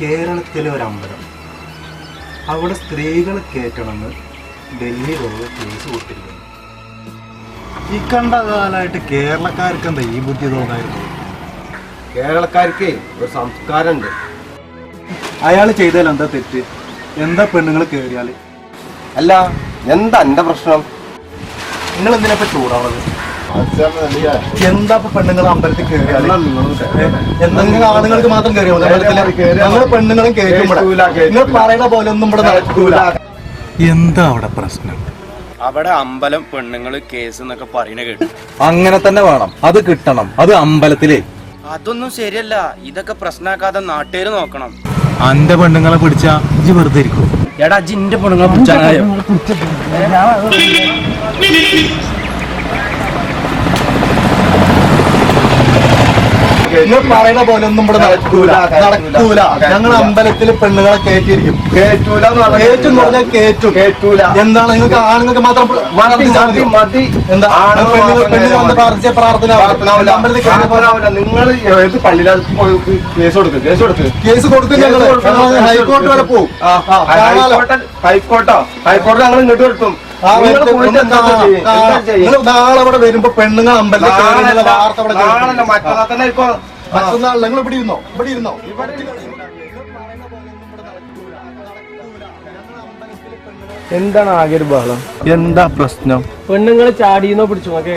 കേരളത്തിലെ ഒരു അമ്പലം അവിടെ സ്ത്രീകളെ കയറ്റണമെന്ന് ഡൽഹി റോഡ് കേസ് കൊടുത്തിരിക്കുന്നു. ഈ കണ്ട കാലമായിട്ട് കേരളക്കാർക്ക് എന്താ ഈ ബുദ്ധി തോന്നായിരുന്നു കേരളക്കാർക്ക് ഒരു സംസ്കാരമുണ്ട്. അയാൾ ചെയ്താൽ എന്താ തെറ്റ്? എന്താ പെണ്ണുങ്ങൾ കയറിയാൽ അല്ല എന്താ എന്റെ പ്രശ്നം? നിങ്ങൾ എന്തിനാ ഇപ്പൊ ചൂടാവുന്നത് എന്താ പെണ്ണുങ്ങൾ അമ്പലത്തിൽ കയറിയാൽ എന്തെങ്കിലും ആണുങ്ങൾക്ക് മാത്രം കയറിയോ ഞങ്ങൾ പെണ്ണുങ്ങളും കേറ്റൂല. നിങ്ങൾ പറയുന്ന പോലെ ഒന്നും ഇവിടെ നടക്കൂല. എന്താ അവിടെ പ്രശ്നം? അവിടെ അമ്പലം പെണ്ണുങ്ങൾ കേസ് എന്നൊക്കെ പറയണ കേട്ടു. അങ്ങനെ തന്നെ വേണം. അത് കിട്ടണം. അത് അമ്പലത്തിലേ. അതൊന്നും ശരിയല്ല. ഇതൊക്കെ പ്രശ്നമാക്കാതെ നാട്ടുകാര് നോക്കണം. അന്റെ പെണ്ണുങ്ങളെ പിടിച്ച ഇജി വെറുതെ ഇരിക്കും. എടാ ജിന്റെ പെണ്ണുങ്ങളെ പിടിച്ചാലോ നിങ്ങൾ പറയുന്ന പോലെ ഒന്നും ഇവിടെ നടക്കൂല. നടക്കൂല. ഞങ്ങൾ അമ്പലത്തിൽ പെണ്ണുങ്ങളെ കയറ്റിയിരിക്കും. കേറ്റൂല കേറ്റും പറഞ്ഞാൽ കേറ്റും. കേറ്റൂല. എന്താണ്? നിങ്ങൾക്ക് ആണുങ്ങൾക്ക് മാത്രം മതി എന്താ? പെണ്ണുങ്ങൾ പെണ്ണുങ്ങൾ പ്രാർത്ഥിച്ച പ്രാർത്ഥന. നിങ്ങൾ ഏത് പള്ളിയിലാണ് പോയി കേസ് കൊടുക്ക് കേസ് കൊടുക്ക്. കേസ് കൊടുക്കും ഹൈക്കോടതി വരെ പോകും. ഹൈക്കോട്ടെ ഹൈക്കോട്ടോ ഹൈക്കോടതി ഞങ്ങൾ ഇങ്ങോട്ട് കൊടുക്കും നാളെ ഇവിടെ വരുമ്പോ പെണ്ണുങ്ങൾ അമ്പലത്തിൽ വാർത്ത. മറ്റന്നാൾ നിങ്ങൾ ഇവിടെ ഇരുന്നോ? ഇവിടെ ഇരുന്നോ? എന്താണ് ആകെ ഒരു ബഹളം? എന്താ പ്രശ്നം? പെണ്ണുങ്ങൾ ചാടിയെന്നോ പിടിച്ചു? നോക്കി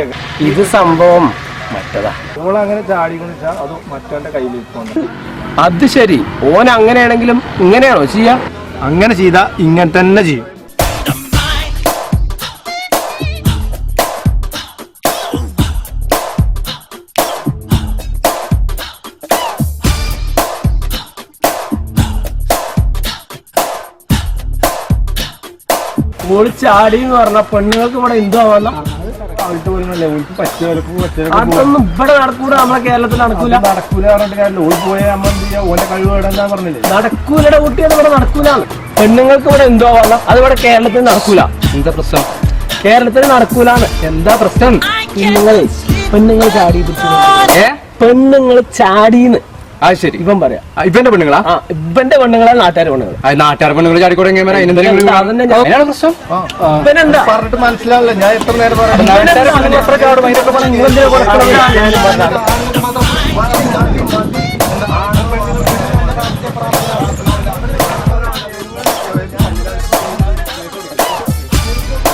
ഇത് സംഭവം മറ്റതാ. നിങ്ങൾ അങ്ങനെ ചാടി അത് മറ്റവന്റെ കയ്യിൽ അത് ശരി. ഓൻ അങ്ങനെയാണെങ്കിലും ഇങ്ങനെയാണോ ചെയ്യാ? അങ്ങനെ ചെയ്താ ഇങ്ങനെ തന്നെ ചെയ്യും. ചാടി എന്ന് പറഞ്ഞ പെണ്ണുങ്ങൾക്ക് ഇവിടെ എന്തോ അതൊന്നും ഇവിടെ നടക്കൂല നമ്മളെ കേരളത്തിൽ നടക്കൂല. നടക്കൂല നടക്കൂലയുടെ കുട്ടി കുട്ടിയത് ഇവിടെ നടക്കൂലാണ് പെണ്ണുങ്ങൾക്ക് ഇവിടെ എന്തോ ആവാന്ന അത് ഇവിടെ കേരളത്തിൽ നടക്കൂല. എന്താ പ്രശ്നം? കേരളത്തിൽ നടക്കൂലാണ് എന്താ പ്രശ്നം? പെണ്ണുങ്ങൾ പെണ്ണുങ്ങൾ ചാടി പെണ്ണുങ്ങൾ ചാടീന്ന്. അത് ശരി. ഇവൻ പറയാം. ഇവന്റെ പെണ്ണുങ്ങളാ? ഇവന്റെ പെണ്ണുങ്ങളാ നാട്ടുകാർ പെണ്ണുങ്ങൾ. നാട്ടുകാർ പെണ്ണുങ്ങൾ ചാടിക്കൂടെ പ്രശ്നം? പറഞ്ഞിട്ട് മനസ്സിലാവില്ല. ഞാൻ എത്ര നേരം?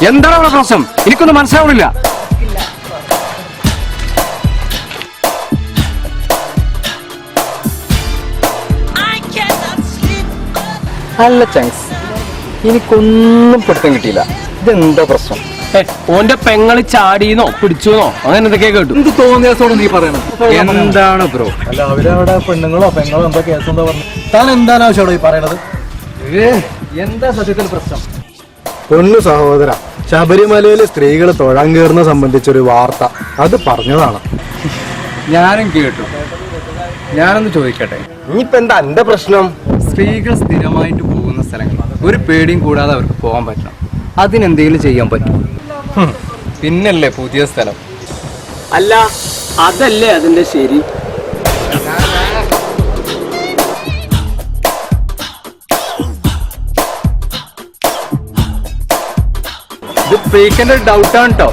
എന്താണ് അവിടെ പ്രശ്നം? എനിക്കൊന്നും മനസ്സിലാവണില്ല. അല്ല ചാൻസ് എനിക്കൊന്നും പിടുത്തം കിട്ടിയില്ല. ഇതെന്താ പ്രശ്നം? ഓന്റെ പെങ്ങൾ ചാടിയെന്നോ പിടിച്ചോന്നോ അങ്ങനെ എന്തൊക്കെയാ കേട്ടു? എന്ത് തോന്നിയാസോട് നീ പറയണത് എന്താണ് ബ്രോ? അല്ല അവരവിടെ പെണ്ണുങ്ങളോ പെങ്ങളോ എന്താ കേസ് എന്താ പറഞ്ഞു? താൻ എന്താണ് ആവശ്യം ഈ പറയണത്? എന്താ സത്യത്തിൽ പ്രശ്നം? പൊന്നു സഹോദര ശബരിമലയിലെ സ്ത്രീകൾ തൊഴാൻ കയറുന്ന സംബന്ധിച്ചൊരു വാർത്ത. അത് പറഞ്ഞതാണ്. ഞാനും കേട്ടു. ഞാനൊന്ന് ചോദിക്കട്ടെ? ഇനിയിപ്പോ എന്താ എന്റെ പ്രശ്നം? സ്ത്രീകൾ സ്ഥിരമായിട്ട് പോകുന്ന സ്ഥലങ്ങൾ ഒരു പേടിയും കൂടാതെ അവർക്ക് പോകാൻ പറ്റണം. അതിനെന്തെങ്കിലും ചെയ്യാൻ പറ്റും. പിന്നല്ലേ പുതിയ സ്ഥലം. അല്ല അതല്ലേ അതിന്റെ ശരി? ഇത് ഫേക്കിന്റെ ഡൗട്ടാണ് കേട്ടോ